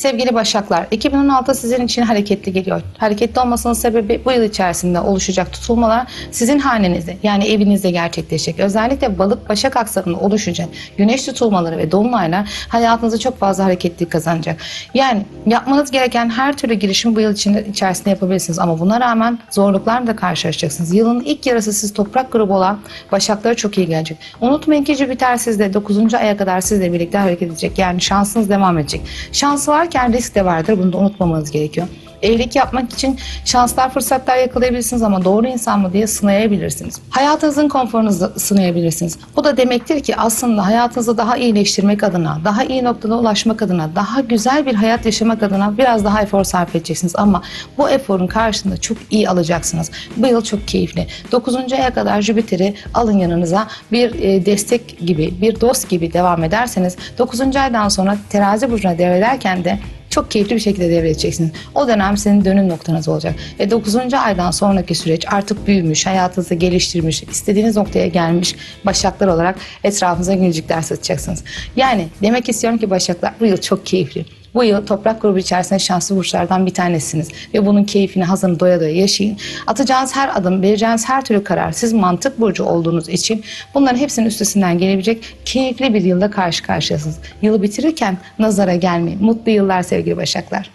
Sevgili Başaklar, 2016 sizin için hareketli geliyor. Hareketli olmasının sebebi bu yıl içerisinde oluşacak tutulmalar sizin hanenizde yani evinizde gerçekleşecek. Özellikle balık Başak aksarında oluşacak güneş tutulmaları ve dolunaylar hayatınızda çok fazla hareketli kazanacak. Yani yapmanız gereken her türlü girişim bu yıl içinde, içerisinde yapabilirsiniz ama buna rağmen zorluklarla da karşılaşacaksınız. Yılın ilk yarısı siz toprak grubu olan Başaklara çok iyi gelecek. Unutmayın ki Jüpiter sizde 9. aya kadar sizle birlikte hareket edecek. Yani şansınız devam edecek. Şans varken risk de vardır. Bunu da unutmamanız gerekiyor. Evlilik yapmak için şanslar, fırsatlar yakalayabilirsiniz ama doğru insan mı diye sınayabilirsiniz. Hayatınızın konforunuzu sınayabilirsiniz. Bu da demektir ki aslında hayatınızı daha iyileştirmek adına, daha iyi noktada ulaşmak adına, daha güzel bir hayat yaşamak adına biraz daha efor sarf edeceksiniz. Ama bu eforun karşılığında çok iyi alacaksınız. Bu yıl çok keyifli. 9. aya kadar Jüpiter'i alın yanınıza bir e, destek gibi, bir dost gibi devam ederseniz 9. aydan sonra terazi burcuna devrederken de çok keyifli bir şekilde devredeceksiniz. O dönem senin dönüm noktanız olacak. Ve 9. aydan sonraki süreç artık büyümüş, hayatınızı geliştirmiş, istediğiniz noktaya gelmiş başaklar olarak etrafınıza gülücükler satacaksınız. Yani demek istiyorum ki başaklar bu yıl çok keyifli. Bu yıl toprak grubu içerisinde şanslı burçlardan bir tanesiniz ve bunun keyfini hazırını doya doya yaşayın. Atacağınız her adım, vereceğiniz her türlü karar siz mantık burcu olduğunuz için bunların hepsinin üstesinden gelebilecek keyifli bir yılda karşı karşıyasınız. Yılı bitirirken nazara gelmeyin. Mutlu yıllar sevgili başaklar.